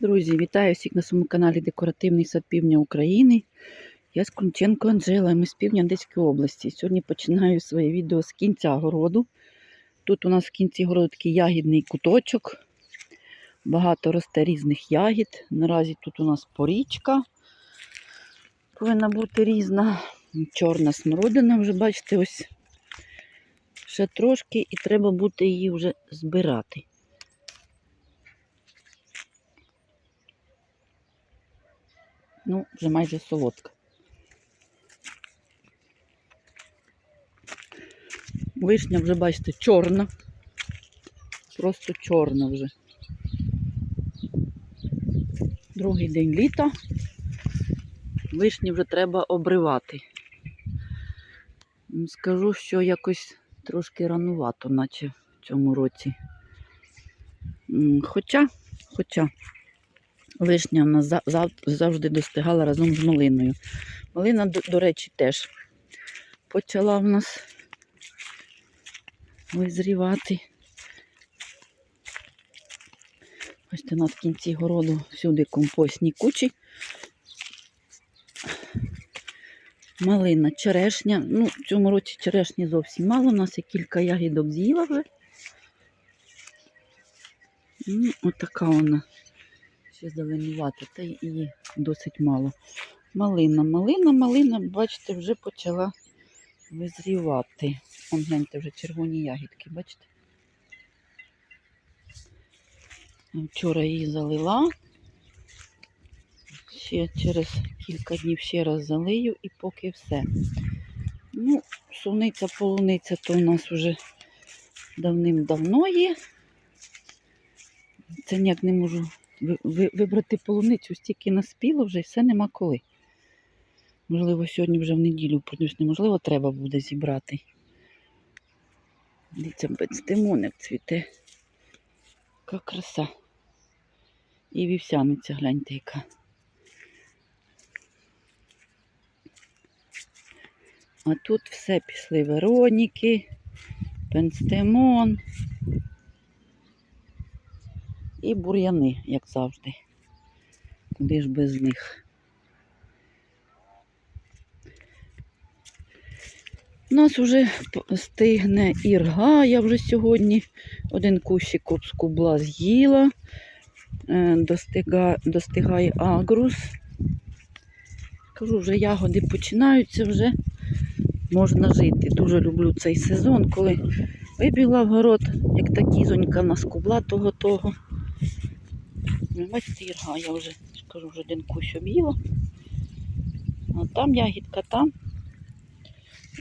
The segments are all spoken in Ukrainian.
Друзі, вітаю всіх на своєму каналі Декоративний сад Півдня України. Я Скрунченко Анжела, ми з півдня Одеської області. Сьогодні починаю своє відео з кінця городу. Тут у нас в кінці городу такий ягідний куточок. Багато росте різних ягід. Наразі тут у нас порічка. Повинна бути різна. Чорна смородина, вже бачите, ось ще трошки, і треба буде її вже збирати. Ну, вже майже солодка. Вишня вже, бачите, чорна. Просто чорна вже. Другий день літа. Вишні вже треба обривати. Скажу, що якось трошки ранувато, наче в цьому році. Хоча, хоча вишня в нас завжди достигала разом з малиною. Малина, до, речі, теж почала в нас визрівати. Бачите, у нас в кінці городу всюди компостні кучі. Малина, черешня. Ну, в цьому році черешні зовсім мало. У нас є кілька ягідок з'їла вже. Ну, отака вона. Ще зеленувата, та її досить мало. Малина, малина, малина, бачите, вже почала визрівати. Он гляньте вже червоні ягідки, бачите? Вчора її залила. Ще через кілька днів ще раз залию і поки все. Ну, суниця, полуниця то у нас вже давним-давно є. Це ніяк не можу вибрати полуницю, стільки наспіло вже і все нема коли. Можливо, сьогодні вже в неділю продюсь, неможливо, треба буде зібрати. Дивіться, бецтимоник цвіте. Яка краса. І вівсяниця, гляньте, яка. А тут все пішли Вероніки, Пенстемон і бур'яни, як завжди. Куди ж без них? У нас вже стигне ірга, я вже сьогодні один кущик обскубла з'їла. Е, Достига, достигає агрус. Кажу, вже ягоди починаються, вже можна жити. Дуже люблю цей сезон, коли вибігла в город, як та кізонька наскубла того-того. Бачите, ірга, я вже кажу, вже один кущ об'їла. А там ягідка, там.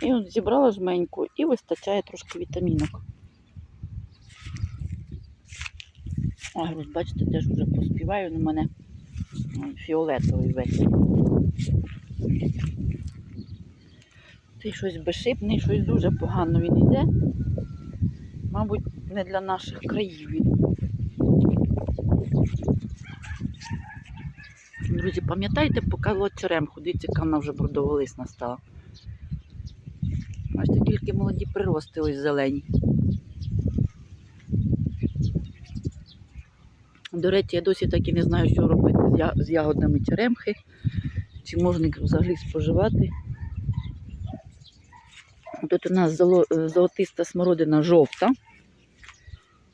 І от зібрала жменьку і вистачає трошки вітамінок. Агрус, бачите, теж вже поспіваю на мене фіолетовий весь. Цей щось безшипний, щось дуже погано він йде. Мабуть, не для наших країв він. Друзі, пам'ятаєте, показувала черемху, дивіться, яка вона вже бордоволисна стала. Бачите, тільки молоді прирости ось зелені. До речі, я досі так і не знаю, що робити з, ягодами черемхи. Чи можна їх взагалі споживати. Тут у нас е, золотиста смородина жовта.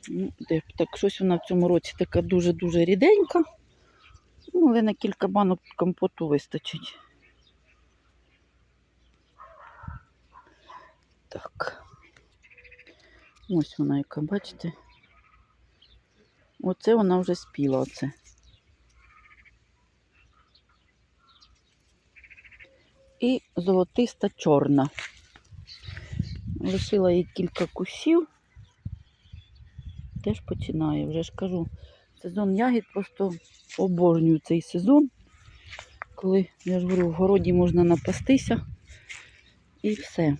Ну, Так, щось вона в цьому році така дуже-дуже ріденька. Ну, але на кілька банок компоту вистачить. Так. Ось вона, яка, бачите? Оце вона вже спіла, оце. І золотиста чорна. Лишила їй кілька кущів. Теж починає, вже ж кажу. Сезон ягід просто обожнюю цей сезон. Коли, я ж говорю, в городі можна напастися і все.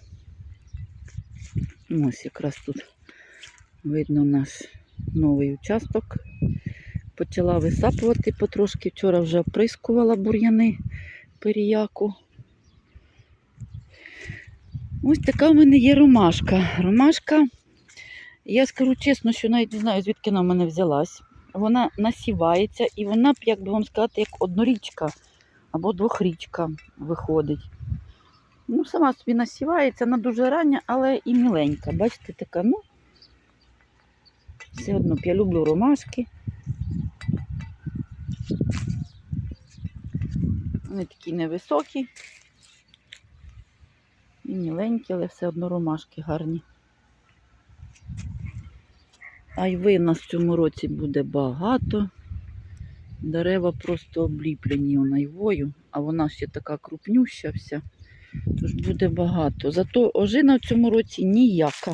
Ось якраз тут видно наш новий участок. Почала висапувати потрошки. Вчора вже оприскувала бур'яни періяку. Ось така в мене є ромашка. Ромашка, я скажу чесно, що навіть не знаю, звідки вона в мене взялась. Вона насівається і вона як би вам сказати, як однорічка або двохрічка виходить. Ну, сама собі насівається, вона дуже рання, але і міленька. Бачите, така, ну, все одно я люблю ромашки. Вони такі невисокі. І міленькі, але все одно ромашки гарні. Айви в цьому році буде багато. Дерева просто обліплені он айвою, а вона ще така крупнюща вся. Тож буде багато. Зато ожина в цьому році ніяка.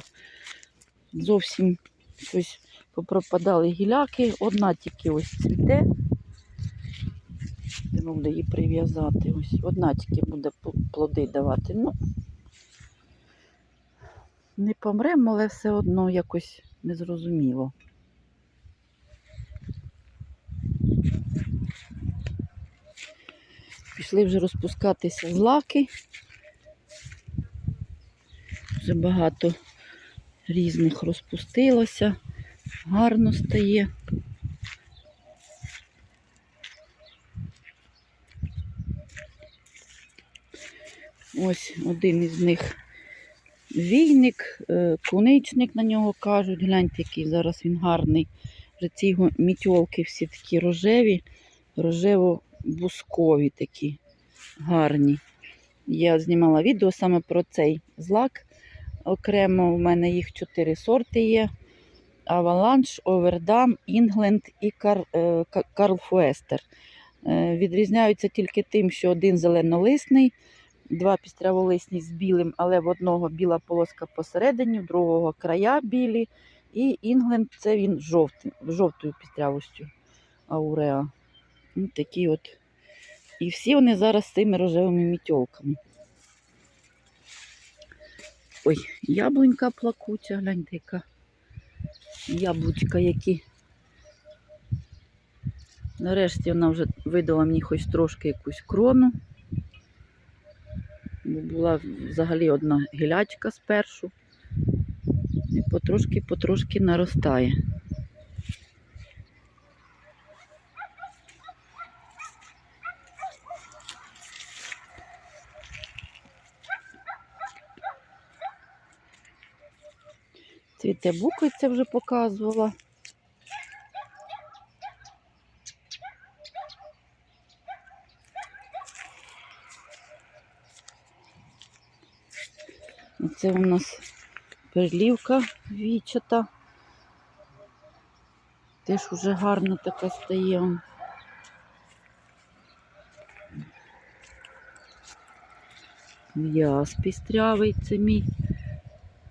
Зовсім щось попропадали гіляки. Одна тільки ось цвіте. Треба буде її прив'язати. Ось одна тільки буде плоди давати. Ну, не помремо, але все одно якось незрозуміло. Пішли вже розпускатися злаки. Вже багато різних розпустилося, гарно стає. Ось один із них війник, е, куничник на нього кажуть. Гляньте, який зараз він гарний. Вже ці його мітьолки всі такі рожеві, рожево-бускові такі гарні. Я знімала відео саме про цей злак. Окремо у мене їх чотири сорти є. Аваланш, Овердам, Інгленд і Кар, е, Карл Фуестер. Е, Відрізняються тільки тим, що один зеленолисний, два пістряволисні з білим, але в одного біла полоска посередині, в другого края білі. І Інгленд це він жовтий, жовтою пістрявостю ауреа. Ну, такі от. І всі вони зараз з цими рожевими мітьолками. Ой, яблунька плакуча, гляньте, яка яблучка які. Нарешті вона вже видала мені хоч трошки якусь крону. Була взагалі одна гілячка спершу. І потрошки-потрошки наростає. Цвіте буквиця вже показувала. Це у нас перлівка вічата. Теж уже гарна така стає. В'яз пістрявий, це мій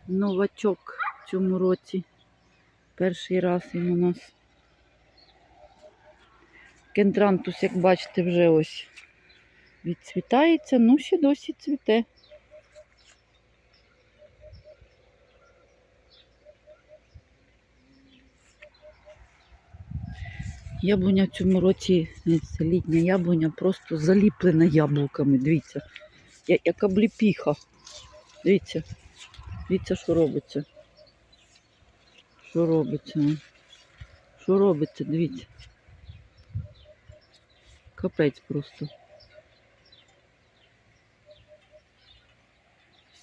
новачок в цьому році. Перший раз він у нас. Кентрантус, як бачите, вже ось відцвітається, ну ще досі цвіте. Яблуня в цьому році, е, це літня яблуня, просто заліплена яблуками. Дивіться, Я- як обліпіха. Дивіться, дивіться, що робиться. Що робиться? Що робиться, дивіться. Капець просто.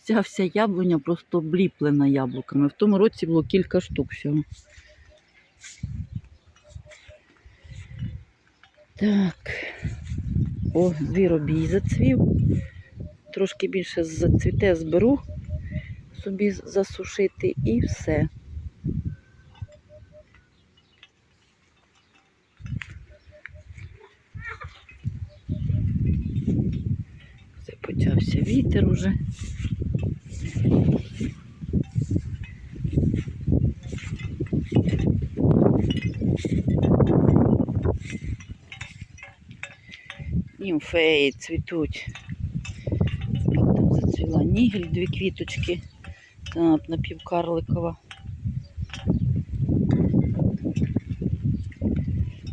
Ця вся яблуня просто обліплена яблуками. В тому році було кілька штук всього. Так. О, звіробій зацвів. Трошки більше зацвіте, зберу собі засушити і все. Все, почався вітер уже. Німфеї цвітуть. Там зацвіла нігель, дві квіточки. Так, напівкарликова.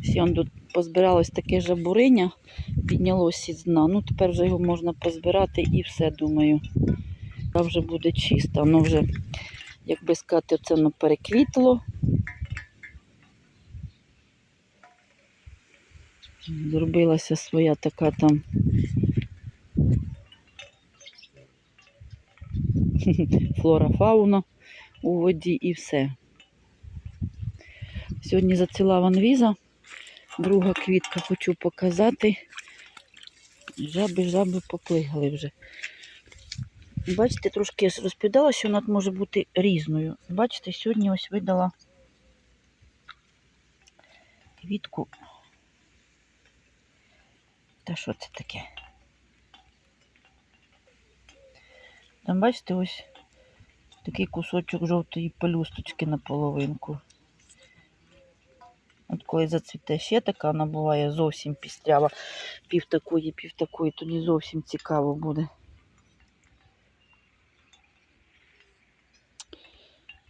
Всі он тут позбиралось таке жабуриня, піднялось із дна. Ну, тепер вже його можна позбирати і все, думаю. Та вже буде чисто. Воно вже, як би сказати, це воно переквітло. Зробилася своя така там. Флора фауна у воді і все. Сьогодні заціла ванвіза. Друга квітка хочу показати. Жаби, жаби поплигали вже. Бачите, трошки я розповідала, що вона може бути різною. Бачите, сьогодні ось видала квітку. Та що це таке? Там, бачите, ось такий кусочок жовтої пелюсточки на половинку. От коли зацвіте ще така, вона буває зовсім пістрява. Пів такої, пів такої, тоді зовсім цікаво буде.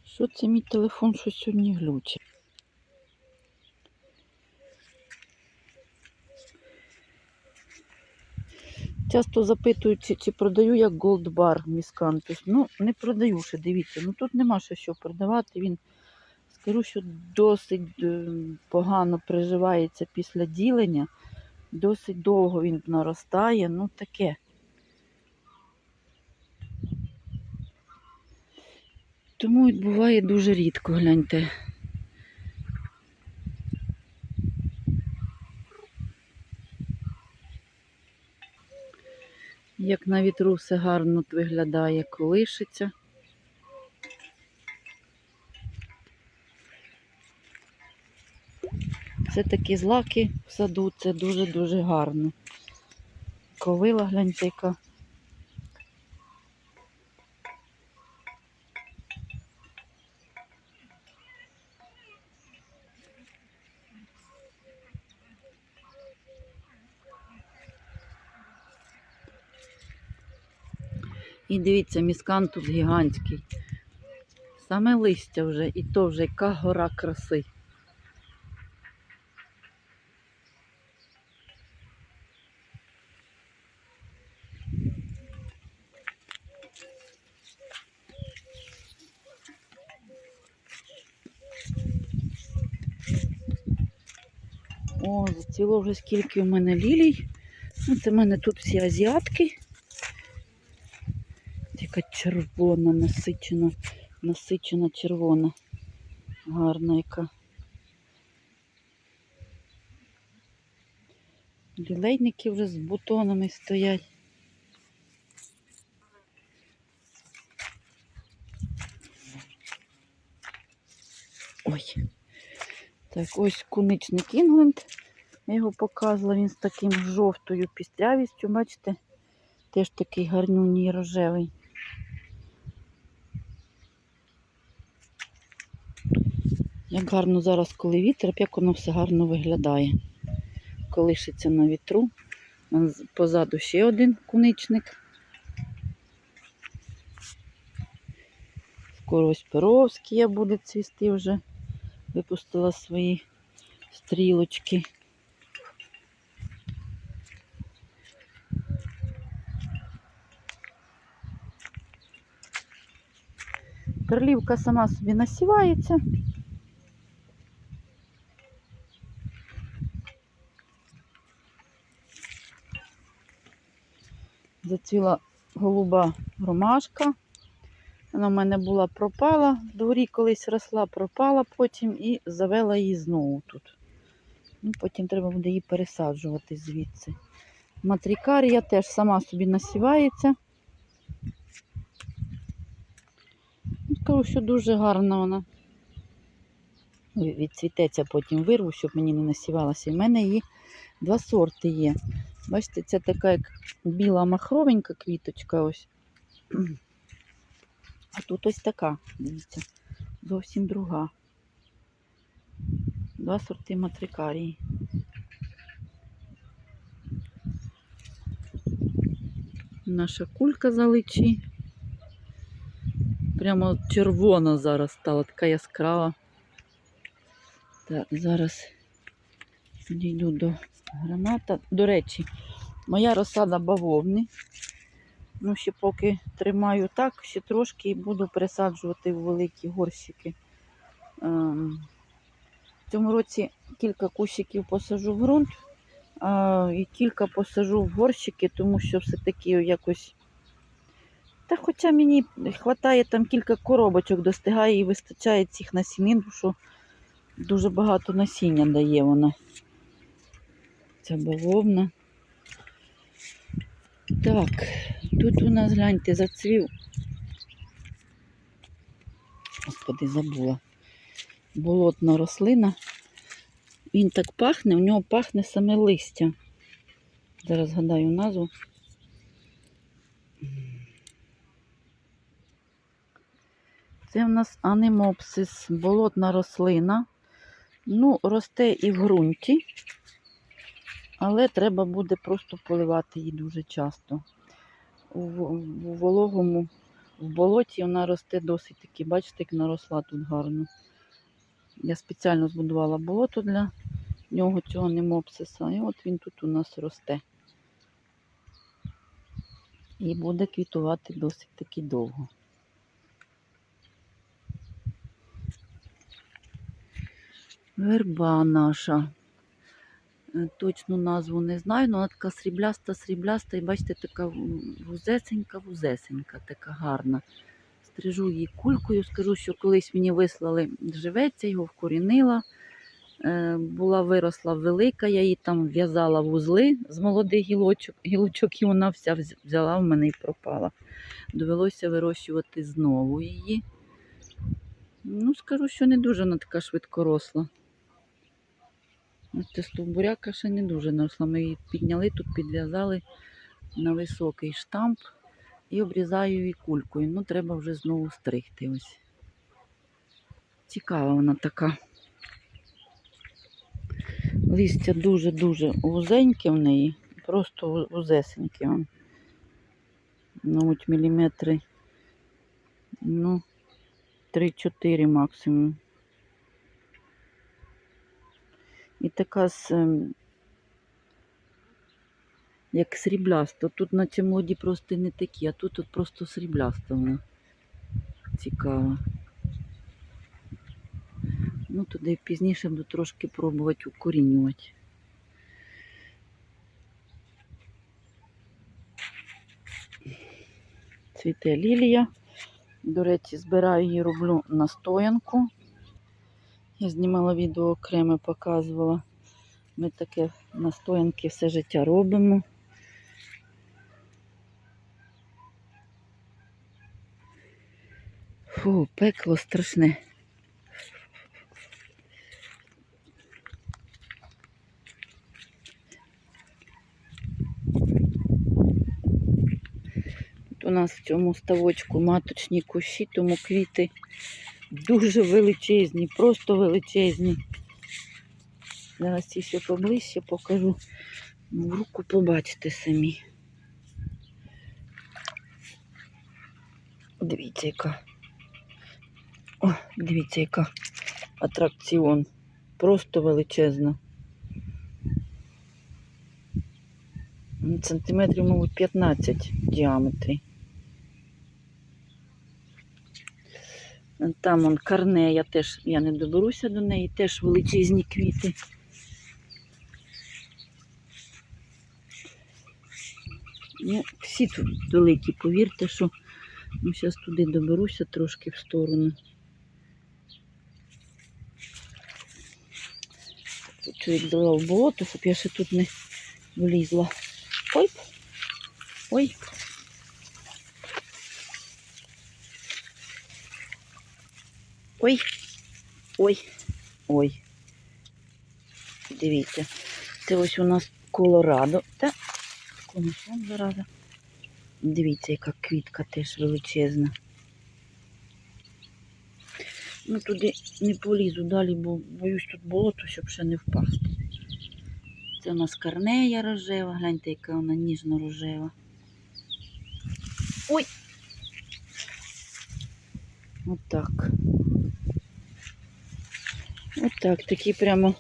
Що це мій телефон щось сьогодні глючить? Часто запитують, чи, продаю я голдбар міскантус. Ну, не продаю ще, дивіться. Ну тут нема що, що продавати. Він скажу, що досить е, погано приживається після ділення. Досить довго він наростає. Ну таке. Тому буває дуже рідко, гляньте. Як на вітру все гарно виглядає, колишиться. Це такі злаки в саду, це дуже-дуже гарно. Ковила, гляньте. І дивіться, міскантус гігантський. Саме листя вже, і то вже яка гора краси. О, заціло вже скільки у мене лілій. Ну, це в мене тут всі азіатки. Яка червона, насичена, насичена червона. Гарна яка. Лілейники вже з бутонами стоять. Ой. Так, ось куничник Інгленд. Я його показувала, він з таким жовтою пістрявістю, бачите? Теж такий гарнюній рожевий. Як гарно зараз, коли вітер, як воно все гарно виглядає. Колишиться на вітру. Позаду ще один куничник. Скоро ось Перовський буде цвісти вже. Випустила свої стрілочки. Перлівка сама собі насівається. Зацвіла голуба ромашка. Вона в мене була пропала, в дворі колись росла, пропала потім і завела її знову тут. Ну, потім треба буде її пересаджувати звідси. Матрікарія теж сама собі насівається. Ну, Скажу, що дуже гарна вона. Відцвітеться потім вирву, щоб мені не насівалася. І в мене її два сорти є. Бачите, це така як біла махровенька квіточка ось. А тут ось така, дивіться, зовсім друга. Два сорти матрикарії. Наша кулька заличі. Прямо червона зараз стала, така яскрава. Так, зараз дійду до граната. До речі, моя розсада бавовни. Ну, ще поки тримаю так, ще трошки і буду пересаджувати в великі горщики. Ем, В цьому році кілька кущиків посажу в ґрунт, і кілька посажу в горщики, тому що все-таки якось. Та хоча мені вистачає там кілька коробочок, достигає і вистачає цих насінин, бо що дуже багато насіння дає вона. Ця бавовна. Так, тут у нас, гляньте, зацвів. Господи, забула. Болотна рослина. Він так пахне, у нього пахне саме листя. Зараз згадаю назву. Це в нас анемопсис, болотна рослина. Ну, росте і в ґрунті, але треба буде просто поливати її дуже часто. У, вологому, в болоті вона росте досить таки, бачите, як наросла тут гарно. Я спеціально збудувала болото для нього цього немопсиса. І от він тут у нас росте. І буде квітувати досить таки довго. Верба наша. Е, Точну назву не знаю, але вона така срібляста, срібляста, і бачите, така вузесенька, вузесенька, така гарна. Стрижу її кулькою, скажу, що колись мені вислали живеться, його вкорінила. Е, Була виросла велика, я її там в'язала вузли з молодих гілочок, гілочок і вона вся взяла в мене і пропала. Довелося вирощувати знову її. Ну, скажу, що не дуже вона така швидкоросла. Ось стовбуряка ще не дуже наросла. Ми її підняли, тут підв'язали на високий штамп і обрізаю її кулькою. Ну, треба вже знову стригти. Ось. Цікава вона така. Листя дуже-дуже вузеньке в неї, просто ву- вузесеньке. он. Мабуть, міліметри, ну, 3-4 максимум. І така з, ем, як срібляста. Тут наче молоді просто не такі, а тут от просто срібляста вона. Цікава. Ну, туди пізніше буду трошки пробувати укорінювати. Цвіте лілія. До речі, збираю її, роблю настоянку. Я знімала відео окремо, показувала. Ми таке настоянки все життя робимо. Фу, пекло страшне. Тут у нас в цьому ставочку маточні кущі, тому квіти дуже величезні, просто величезні. Зараз ці ще поближче покажу. Ну, В руку побачите самі. Дивіться, яка. О, дивіться, яка атракціон. Просто величезна. Сантиметрів, мабуть, 15 в Там он карнея теж, я не доберуся до неї, теж величезні квіти. Ну, всі тут великі, повірте, що ну, зараз туди доберуся трошки в сторону. Чоловік залив болото, щоб я ще тут не влізла. Ой. Ой. Ой. Ой. Ой. Дивіться. Це ось у нас Колорадо. Та конусом зараза. Дивіться, яка квітка теж величезна. Ну туди не полізу далі, бо боюсь тут болото, щоб ще не впасти. Це у нас карнея рожева, гляньте, яка вона ніжно-рожева. Ой! Отак. Отак, такі прямо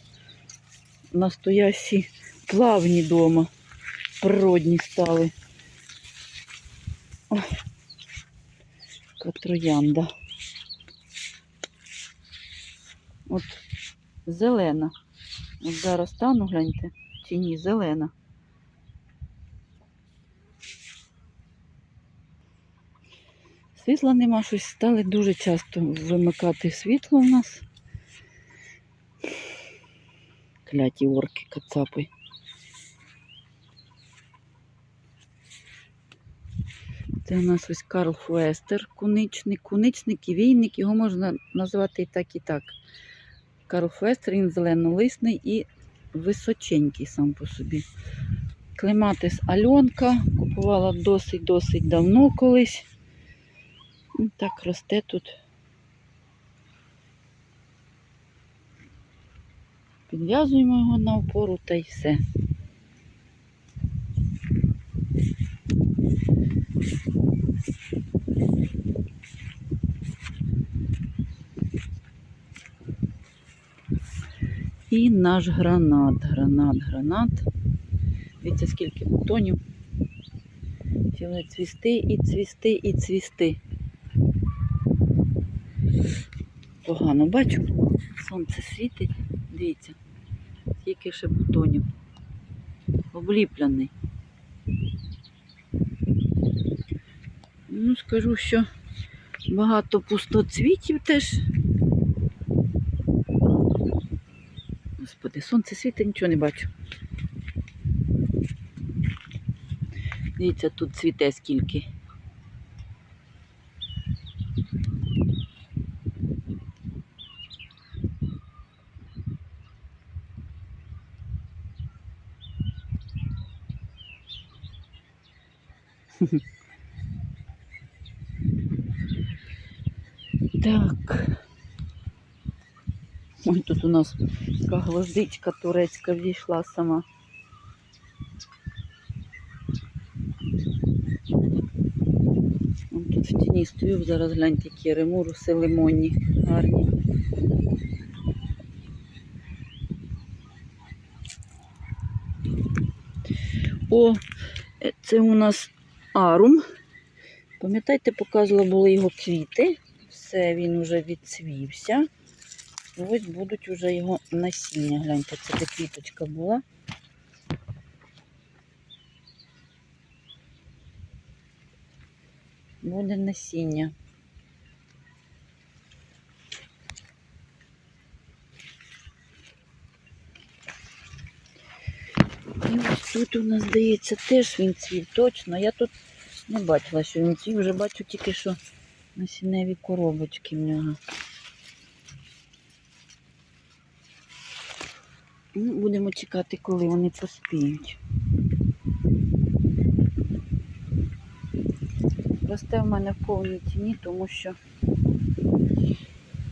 настоящі плавні дома. Природні стали. Ой, яка троянда. От зелена. От зараз стану, гляньте, тіні, зелена. Світла нема, щось стали дуже часто вимикати світло у нас. Кляті орки, кацапи. Це у нас ось Карл Фуестер, куничник, куничник і війник, його можна назвати і так, і так. Карл Фуестер, він зеленолисний і височенький сам по собі. Клематис Альонка купувала досить-досить давно колись. Так росте тут. Підв'язуємо його на опору та й все. І наш гранат, гранат, гранат. Дивіться, скільки бутонів. Ціле цвісти і цвісти і цвісти. Погано бачу. Сонце світить. Дивіться, скільки ще бутонів. Обліплений. Ну, скажу, що багато пустоцвітів теж. Господи, сонце світить, нічого не бачу. Дивіться, тут цвіте скільки. Так. Ой, тут у нас така гвоздичка турецька війшла сама. Вон Тут в тіні стою, зараз гляньте, які ремуруси лимонні, гарні. О, це у нас арум. Пам'ятаєте, показувала були його квіти. Все, він вже відцвівся. Ось будуть вже його насіння. Гляньте, це де квіточка була. Буде насіння. І ось тут у нас, здається, теж він цвів точно. Я тут не бачила, що він цвів, вже бачу тільки, що насінневі коробочки в нього. Ну, будемо чекати, коли вони поспіють. Росте в мене в повній тіні, тому що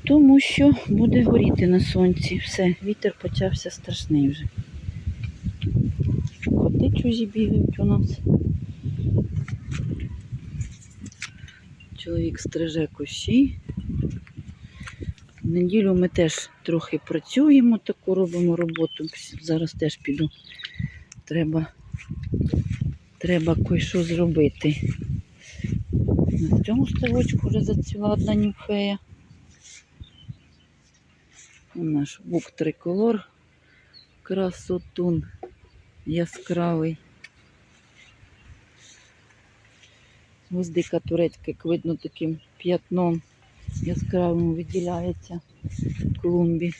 тому що буде горіти на сонці. Все, вітер почався страшний вже. Коти чужі бігають у нас. Чоловік стриже кущі. В неділю ми теж трохи працюємо, таку робимо роботу. Зараз теж піду. Треба, треба кое-що зробити. На цьому ставочку вже зацвіла одна німфея. Наш бук триколор. Красотун яскравий. Гвоздика турецька, як видно, таким п'ятном яскравим виділяється в клумбі.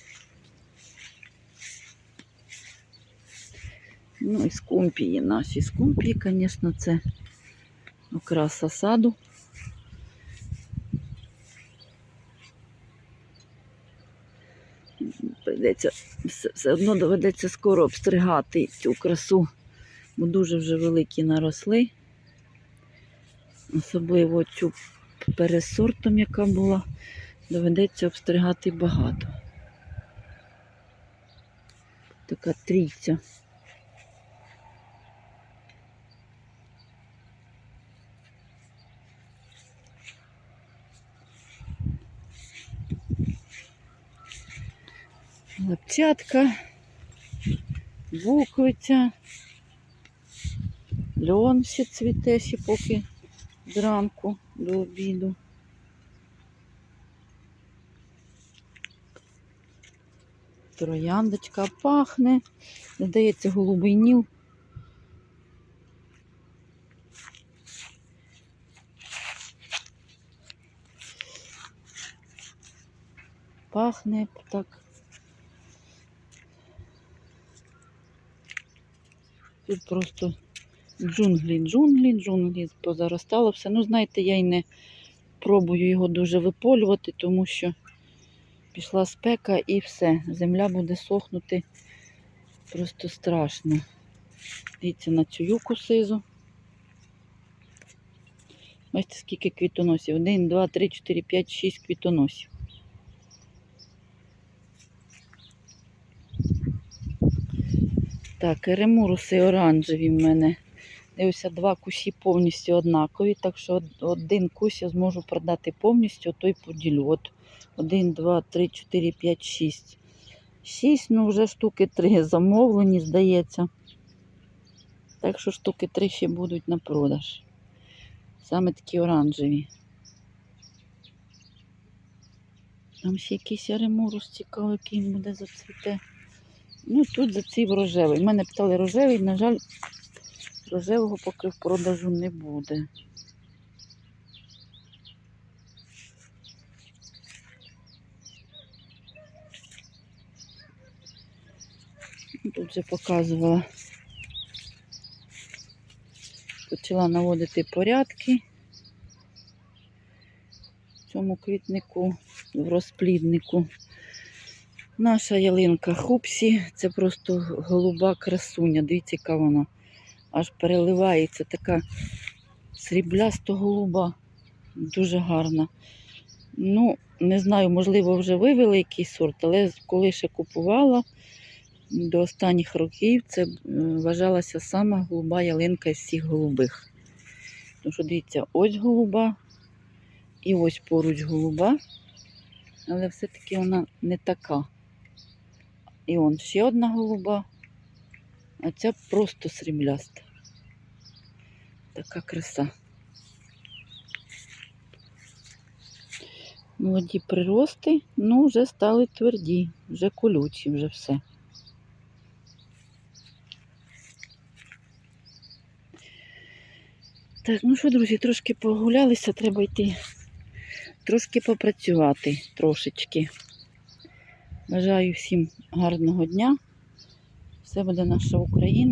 Ну і скумпії наші. Скумпії, звісно, це окраса саду. Придеться, все, все одно доведеться скоро обстригати цю красу, бо дуже вже великі наросли. Особливо цю пересортом, яка була, доведеться обстригати багато. Така трійця. Лапчатка, буквиця, льон ще цвіте ще поки зранку до обіду. Трояндочка пахне. Здається, голубий ніл. Пахне так. Тут просто джунглі, джунглі, джунглі позаростало все. Ну, знаєте, я й не пробую його дуже виполювати, тому що пішла спека і все. Земля буде сохнути просто страшно. Дивіться на цю юку сизу. Бачите, скільки квітоносів. Один, два, три, чотири, п'ять, шість квітоносів. Так, еремуруси оранжеві в мене. Дивися, два кущі повністю однакові, так що один кущ я зможу продати повністю, той поділю. От один, два, три, чотири, п'ять, шість. Шість, ну вже штуки три замовлені, здається. Так що штуки три ще будуть на продаж. Саме такі оранжеві. Там ще якийсь аремурус цікавий, який буде зацвіте. Ну, тут зацвів рожевий. Мене питали рожевий, на жаль, рожевого поки в продажу не буде. Тут вже показувала. Почала наводити порядки в цьому квітнику, в розпліднику. Наша ялинка Хупсі, це просто голуба красуня. Дивіться, яка вона аж переливається, така сріблясто голуба, дуже гарна. Ну, не знаю, можливо, вже вивели якийсь сорт, але коли ще купувала до останніх років, це вважалася сама голуба ялинка з всіх голубих. Тому що дивіться, ось голуба і ось поруч голуба, але все-таки вона не така. І он ще одна голуба, а ця просто срібляста. Така краса. Молоді прирости, ну, вже стали тверді, вже колючі, вже все. Так, ну що, друзі, трошки погулялися, треба йти трошки попрацювати трошечки. Бажаю всім гарного дня. Все буде наша Україна.